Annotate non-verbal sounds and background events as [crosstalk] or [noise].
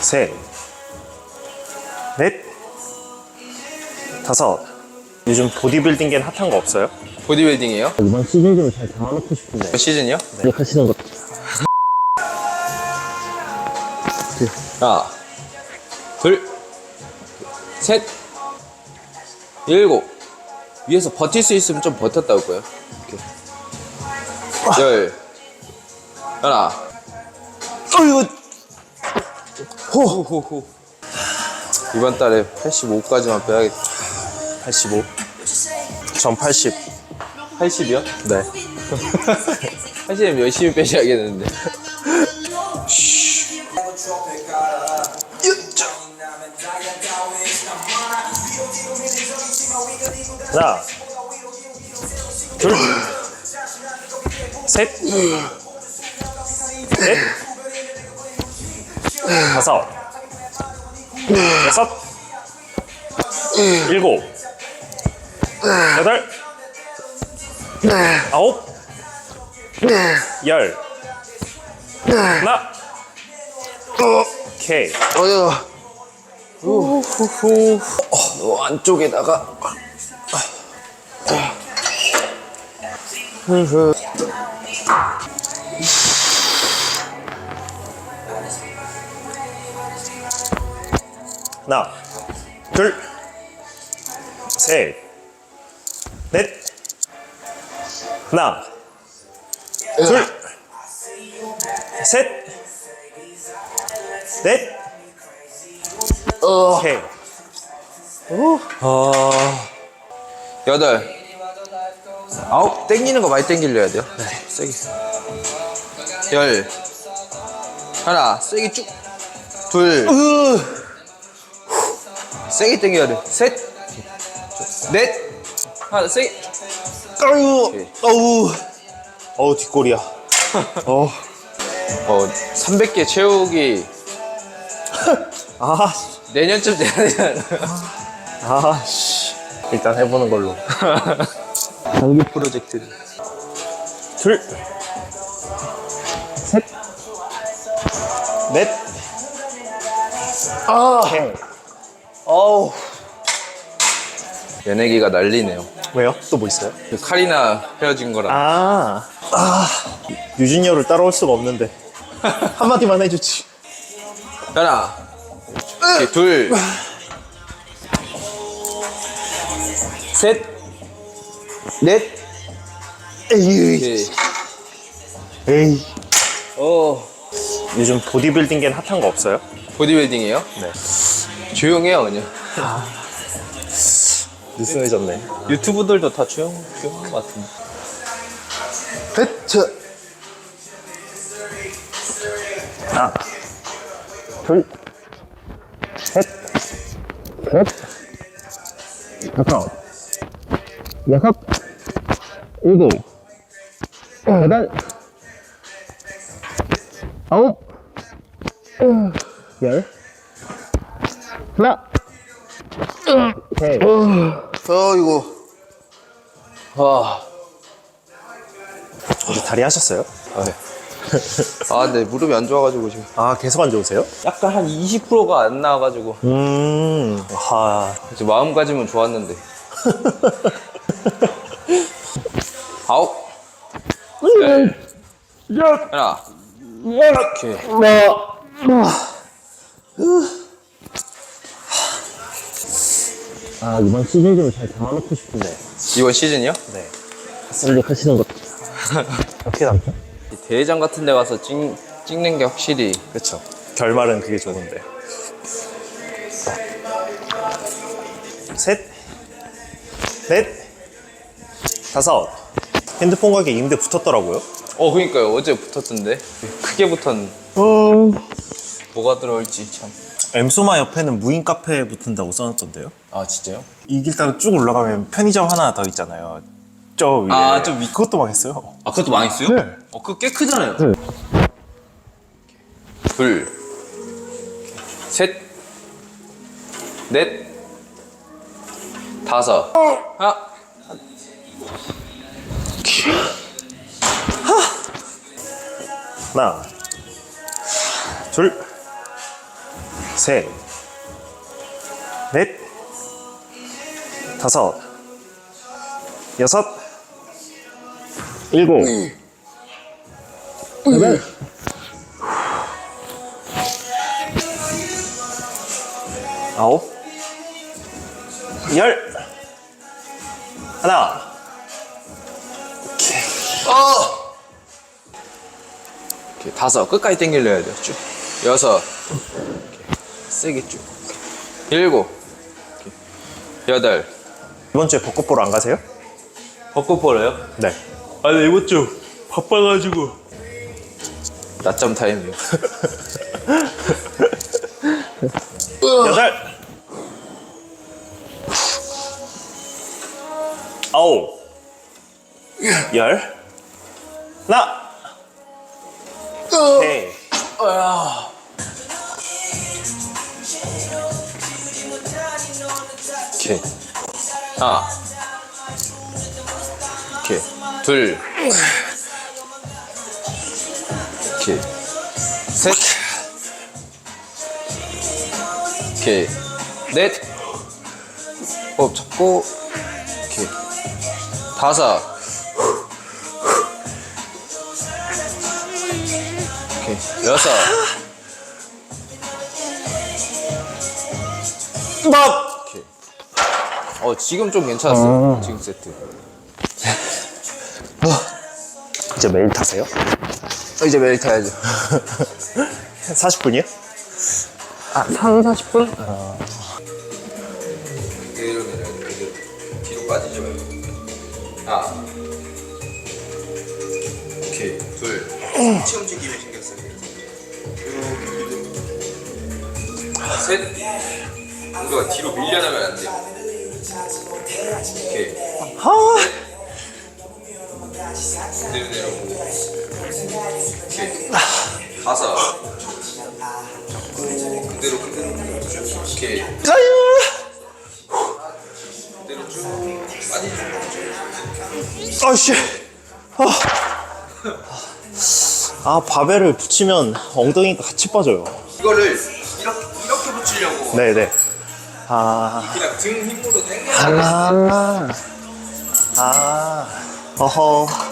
셋, 넷, 다섯. 요즘 보디빌딩계는 핫한 거 없어요? 보디빌딩이에요? 이번 시즌 좀잘 잡아놓고 싶은데 몇 시즌이요? 기억하시는 것 하나, 둘, 셋, 일곱. 위에서 버틸 수 있으면 좀 버텼다 올 거예요. 이렇게. 열, 하나. 어이구. 호호호. 이번 달에 85까지만 빼야겠다. 85. 전 80. 80이요? 네. [laughs] 80은 열심히 빼셔야겠는데. [laughs] 하나, 둘, 셋, 넷, [laughs] 다섯, 여섯, 일곱, 여덟, 아홉, 열. 하나, 오케이. 어휴. 후후후. 어, 안쪽에다가. 하나, 둘, 셋, 넷, 하나, 둘, 셋, 넷, 오케이. 아. 여덟. 아홉. 땡기는 거 많이 땡기려 해야 돼요. 네. 세게. 열. 하나. 세게 쭉. 둘. 세게 땡겨야 돼. 셋. 넷. 하나. 세게. 아유, 어우, 어우 뒷골이야. [laughs] 어, 어, 300개 채우기 [laughs] 아, 내년쯤 돼야 되잖아요. 아, 씨. 일단 해보는 걸로. [laughs] 장기 프로젝트. 둘, 셋, 넷, 아. 오케이. 어우. 연예기가 난리네요. 왜요? 또 뭐 있어요? 그 카리나 헤어진 거랑. 아, 아, 유진열을 따라올 수가 없는데 [laughs] 한마디만 해주지. 하나. 이렇게 둘. 셋. 넷. 에이, 이렇게. 에이. 어. 요즘 보디빌딩계는 핫한 거 없어요? 보디빌딩이에요? 네. 조용해요, 그냥. 느슨해졌네. 유튜브들도 다 조용, 조용한 것 같은데. 배트. 하나, 둘, 셋, 넷, 다섯, 여섯, 일곱, 여덟, 아홉, 열, 하나, 오케이. 어, 이거. 와. 어제 다리 하셨어요? 아, 네. 아, 근데 무릎이 안 좋아가지고 지금. 아, 계속 안 좋으세요? 약간 한 20%가 안 나와가지고. 음, 하. 이제 마음가짐은 좋았는데. [laughs] 아홉. 열. 하나. 오케이. 아 이번 시즌 좀잘 잡아놓고 싶은데 이번 시즌이요? 네. 생각하시는 것 [laughs] 어떻게 남죠? 이 대회장 같은 데 가서 찍, 찍는 게 확실히 그쵸. 결말은 그게 좋은데. 셋, 넷, 다섯. 핸드폰 가게 임대 붙었더라고요. 어 그니까요 어제 붙었던데 크게 붙었는 어. 뭐가 들어올지 참아 엠소마 옆에는 무인 카페 붙은다고 써놨던데요. 진짜요? 이 길 따라 쭉 올라가면 편의점 하나 더 있잖아요. 저 위에. 아, 좀 위- 그것도 망했어요. 아 그것도 망했어요? 네. 어 그거 꽤 크잖아요 네. 둘 셋 넷 다섯 하나 하나, 둘, 셋, 넷, 다섯, 여섯, 일곱, 여덟, 아홉, 열, 하나, 오케이, 다섯. 끝까지 당기려 해야 돼. 쭉. 여섯. 세게 쭉. 일곱. 여덟. 이번 주에 벚꽃 보러 안 가세요? 벚꽃 보러요? 네. 아, 네, 이번 주 바빠가지고. 낮잠 타임이요. [laughs] 여덟, 아홉, 열, 하나, 오케이. 오케이. 하나. 오케이. 둘. 오케이. 셋. 오케이. 넷. 호흡 잡고. 오케이. 다섯. 오케이. 여섯. 밥! 어, 지금 좀 괜찮았어. 지금 세트. 이제 매일 타세요? 어, 이제 매일 타야죠. 40분이요? 아, 3, 40분? 그대로 내려 그대로 뒤로 빠지지 말고 하나 오케이 둘 같이 움직임이 생겼어요 이렇게 셋 뭔가 뒤로 밀려나면 안 돼요 오케이 다섯 잡고 그대로 그대로 오케이 그대로 쭉 빠지죠 아씨. 아. 아, 바벨을 붙이면 엉덩이가 같이 빠져요. 이거를 이렇게 이렇게 붙이려고 네네. 아, 그냥 등 힘으로 당겨 아, 아, 어허.